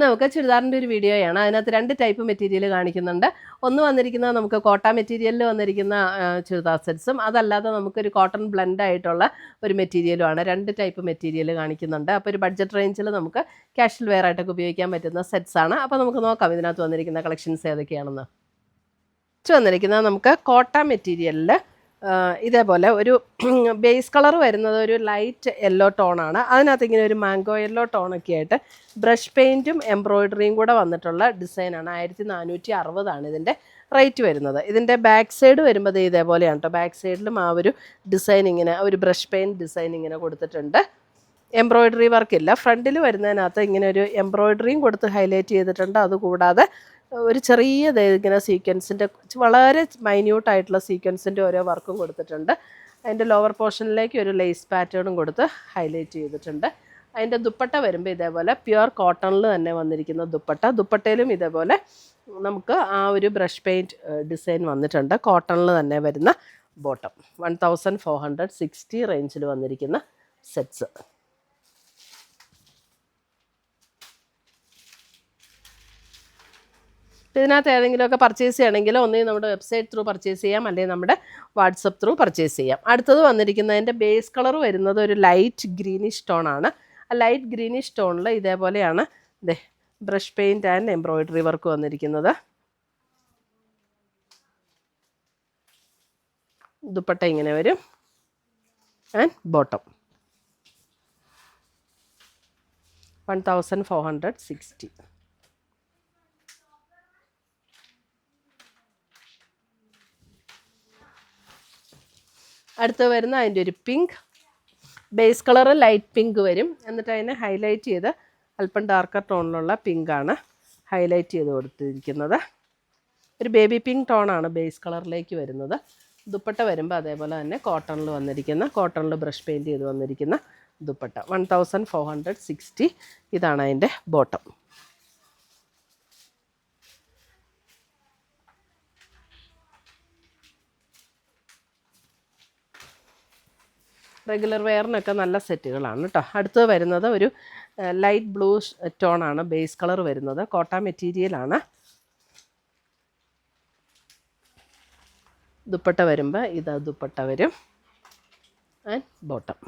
നമുക്ക് ചുരിദാറിന്റെ ഒരു വീഡിയോയാണ് അതിനകത്ത് രണ്ട് ടൈപ്പ് മെറ്റീരിയൽ കാണിക്കുന്നുണ്ട്. ഒന്ന് വന്നിരിക്കുന്ന നമുക്ക് കോട്ട മെറ്റീരിയലിൽ വന്നിരിക്കുന്ന ചുരിദാർ സെറ്റ്സും അതല്ലാതെ നമുക്കൊരു കോട്ടൺ ബ്ലെൻഡ് ആയിട്ടുള്ള ഒരു മെറ്റീരിയലുമാണ് രണ്ട് ടൈപ്പ് മെറ്റീരിയൽ കാണിക്കുന്നുണ്ട്. അപ്പോൾ ഒരു ബഡ്ജറ്റ് റേഞ്ചിൽ നമുക്ക് ക്യാഷ്വൽ വെയർ ആയിട്ടൊക്കെ ഉപയോഗിക്കാൻ പറ്റുന്ന സെറ്റ്സ് ആണ്. അപ്പോൾ നമുക്ക് നോക്കാം ഇതിനകത്ത് വന്നിരിക്കുന്ന കളക്ഷൻസ് ഏതൊക്കെയാണെന്ന്. വന്നിരിക്കുന്നത് നമുക്ക് കോട്ട മെറ്റീരിയലിൽ ഇതേപോലെ ഒരു ബേസ് കളർ വരുന്നത് ഒരു ലൈറ്റ് യെല്ലോ ടോണാണ് അതിനകത്ത് ഇങ്ങനെ ഒരു മാംഗോ യെല്ലോ ടോണൊക്കെ ആയിട്ട് ബ്രഷ് പെയിന്റും എംബ്രോയിഡറിയും കൂടെ വന്നിട്ടുള്ള ഡിസൈനാണ് ആയിരത്തി നാനൂറ്റി അറുപതാണ് ഇതിന്റെ റേറ്റ് വരുന്നത്. ഇതിന്റെ ബാക്ക് സൈഡ് വരുമ്പോൾ ഇതേപോലെയാണ് കേട്ടോ ബാക്ക് സൈഡിലും ആ ഒരു ഡിസൈൻ ഇങ്ങനെ ഒരു ബ്രഷ് പെയിന്റ് ഡിസൈൻ ഇങ്ങനെ കൊടുത്തിട്ടുണ്ട്. എംബ്രോയിഡറി വർക്ക് ഇല്ല. ഫ്രണ്ടിൽ വരുന്നതിനകത്ത് ഇങ്ങനെ ഒരു എംബ്രോയിഡറിയും കൊടുത്ത് ഹൈലൈറ്റ് ചെയ്തിട്ടുണ്ട്. അതുകൂടാതെ ഒരു ചെറിയ ഇങ്ങനെ സീക്വൻസിന്റെ വളരെ മൈന്യൂട്ടായിട്ടുള്ള സീക്വൻസിന്റെ ഓരോ വർക്കും കൊടുത്തിട്ടുണ്ട്. അതിന്റെ ലോവർ പോർഷനിലേക്ക് ഒരു ലേസ് പാറ്റേണും കൊടുത്ത് ഹൈലൈറ്റ് ചെയ്തിട്ടുണ്ട്. അതിന്റെ ദുപ്പട്ട വരുമ്പോൾ ഇതേപോലെ പ്യുവർ കോട്ടണിൽ തന്നെ വന്നിരിക്കുന്ന ദുപ്പട്ട. ദുപ്പട്ടയിലും ഇതേപോലെ നമുക്ക് ആ ഒരു ബ്രഷ് പെയിന്റ് ഡിസൈൻ വന്നിട്ടുണ്ട്. കോട്ടണിൽ തന്നെ വരുന്ന bottom one thousand four hundred sixty റേഞ്ചിൽ വന്നിരിക്കുന്ന സെറ്റ്സ് ഇതിനകത്ത് ഏതെങ്കിലുമൊക്കെ പർച്ചേസ് ചെയ്യണമെങ്കിൽ ഒന്നുകിൽ നമ്മുടെ വെബ്സൈറ്റ് ത്രൂ പർച്ചേസ് ചെയ്യാം അല്ലെങ്കിൽ നമ്മുടെ വാട്സപ്പ് ത്രൂ പർച്ചേസ് ചെയ്യാം. അടുത്തത് വന്നിരിക്കുന്നതിന്റെ ബേസ് കളർ വരുന്നത് ഒരു ലൈറ്റ് ഗ്രീനിഷ് ടോൺ ആണ്. ആ ലൈറ്റ് ഗ്രീനിഷ് ടോണിൽ ഇതേപോലെയാണ് ഇതേ brush paint and embroidery work വന്നിരിക്കുന്നത്. ദുപ്പട്ട ഇങ്ങനെ വരും. And bottom one thousand four hundred sixty അടുത്ത് വരുന്ന അതിന്റെ ഒരു pink base colour light pink വരും. എന്നിട്ട് അതിനെ ഹൈലൈറ്റ് ചെയ്ത് അല്പം ഡാർക്കർ ടോണിലുള്ള പിങ്കാണ് ഹൈലൈറ്റ് ചെയ്ത് കൊടുത്തിരിക്കുന്നത്. ഒരു ബേബി പിങ്ക് ടോണാണ് ബേസ് കളറിലേക്ക് വരുന്നത്. ദുപ്പട്ട വരുമ്പോൾ അതേപോലെ തന്നെ കോട്ടണിൽ വന്നിരിക്കുന്ന കോട്ടണിൽ ബ്രഷ് പെയിന്റ് ചെയ്ത് വന്നിരിക്കുന്ന dupatta. One thousand four hundred sixty ഇതാണ് അതിന്റെ ബോട്ടം റെഗുലർ വെയറിനൊക്കെ നല്ല സെറ്റുകളാണ് കേട്ടോ അടുത്ത് വരുന്നത് ഒരു ലൈറ്റ് ബ്ലൂ ടോണാണ് ബേസ് കളർ വരുന്നത്. കോട്ട മെറ്റീരിയലാണ് ദുപ്പട്ട വരുമ്പോൾ ഇത് ദുപ്പട്ട വരും. ആൻഡ് ബോട്ടം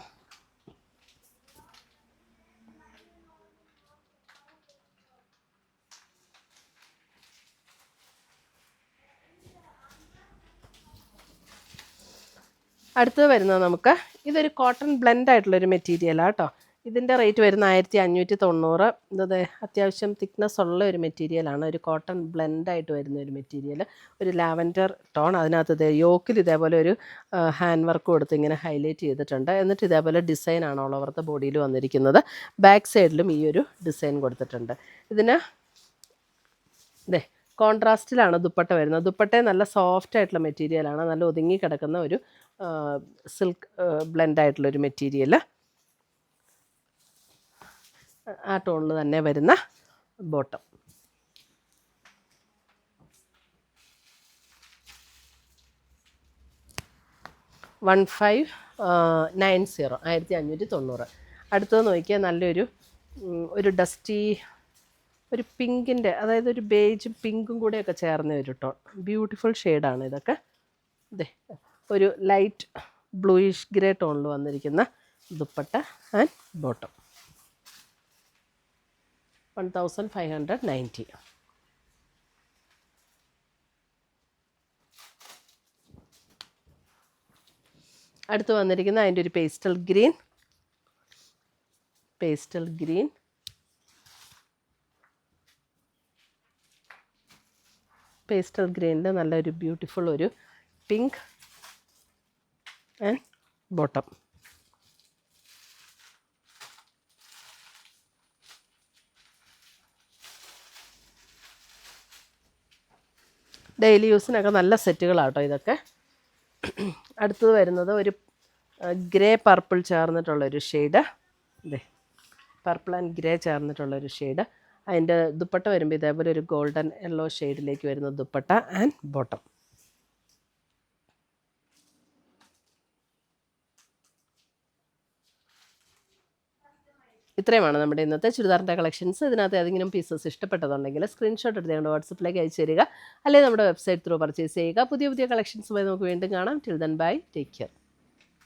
അടുത്തത് വരുന്നത് നമുക്ക് ഇതൊരു കോട്ടൺ ബ്ലെൻഡ് ആയിട്ടുള്ളൊരു മെറ്റീരിയലാണ് കേട്ടോ ഇതിന്റെ റേറ്റ് വരുന്ന ആയിരത്തി അഞ്ഞൂറ്റി തൊണ്ണൂറ് ഇത് അത്യാവശ്യം തിക്നെസ് ഉള്ള ഒരു മെറ്റീരിയലാണ് ഒരു കോട്ടൺ ബ്ലെൻഡ് ആയിട്ട് വരുന്ന ഒരു മെറ്റീരിയൽ ഒരു ലാവൻഡർ ടോൺ അതിനകത്ത് യോക്കിൽ ഇതേപോലെ ഒരു ഹാൻഡ് വർക്ക് കൊടുത്ത് ഇങ്ങനെ ഹൈലൈറ്റ് ചെയ്തിട്ടുണ്ട്. എന്നിട്ട് ഇതേപോലെ ഡിസൈനാണ് ഓൾ ഓവർ ബോഡിയിൽ വന്നിരിക്കുന്നത്. ബാക്ക് സൈഡിലും ഈ ഒരു ഡിസൈൻ കൊടുത്തിട്ടുണ്ട്. ഇതിന് ഇതേ കോൺട്രാസ്റ്റിലാണ് ദുപ്പട്ട വരുന്നത്. ദുപ്പട്ടേ നല്ല സോഫ്റ്റ് ആയിട്ടുള്ള മെറ്റീരിയലാണ് നല്ല ഒതുങ്ങി കിടക്കുന്ന ഒരു സിൽക്ക് ബ്ലെൻഡ് ആയിട്ടുള്ളൊരു മെറ്റീരിയൽ ആ ടോണിൽ തന്നെ വരുന്ന bottom one five nine zero ആയിരത്തി അഞ്ഞൂറ്റി തൊണ്ണൂറ് അടുത്തത് നോക്കിയാൽ നല്ലൊരു ഒരു ഡസ്റ്റി ഒരു പിങ്കിന്റെ അതായത് ഒരു ബേജും പിങ്കും കൂടെയൊക്കെ ചേർന്ന ഒരു ടോൺ ബ്യൂട്ടിഫുൾ ഷെയ്ഡാണ് ഇതൊക്കെ. ഇതേ ഒരു ലൈറ്റ് ബ്ലൂയിഷ് ഗ്രേ ടോണിൽ വന്നിരിക്കുന്ന dupatta and bottom one thousand five hundred ninety അടുത്ത് വന്നിരിക്കുന്ന അതിന്റെ ഒരു pastel green pastel green pastel ഗ്രീനിൽ നല്ലൊരു ബ്യൂട്ടിഫുൾ ഒരു പിങ്ക് ആൻഡ് ബോട്ടം. ഡെയിലി യൂസിനൊക്കെ നല്ല സെറ്റുകളാട്ടോ ഇതൊക്കെ. അടുത്തത് വരുന്നത് ഒരു ഗ്രേ പർപ്പിൾ ചേർന്നിട്ടുള്ളൊരു ഷെയ്ഡ്. ഇതേ പർപ്പിൾ ആൻഡ് ഗ്രേ ചേർന്നിട്ടുള്ളൊരു ഷെയ്ഡ്. അതിന്റെ ദുപ്പട്ട വരുമ്പോൾ ഇതേപോലെ ഒരു ഗോൾഡൻ യെല്ലോ ഷെയ്ഡിലേക്ക് വരുന്ന ദുപ്പട്ട ആൻഡ് ബോട്ടം. ഇത്രയുമാണ് നമ്മുടെ ഇന്നത്തെ ചുരിദാറിന്റെ കളക്ഷൻസ് ഇതിനകത്ത് ഏതെങ്കിലും പീസസ് ഇഷ്ടപ്പെട്ടതുണ്ടെങ്കിൽ സ്ക്രീൻഷോട്ട് എടുത്ത് ഞങ്ങളുടെ വാട്സപ്പിലേക്ക് അയച്ചു തരിക. അല്ലെങ്കിൽ നമ്മുടെ വെബ്സൈറ്റ് ത്രൂ പർച്ചേസ് ചെയ്യുക. പുതിയ പുതിയ കളക്ഷൻസുമായി നമുക്ക് വീണ്ടും കാണാം. Till then bye take care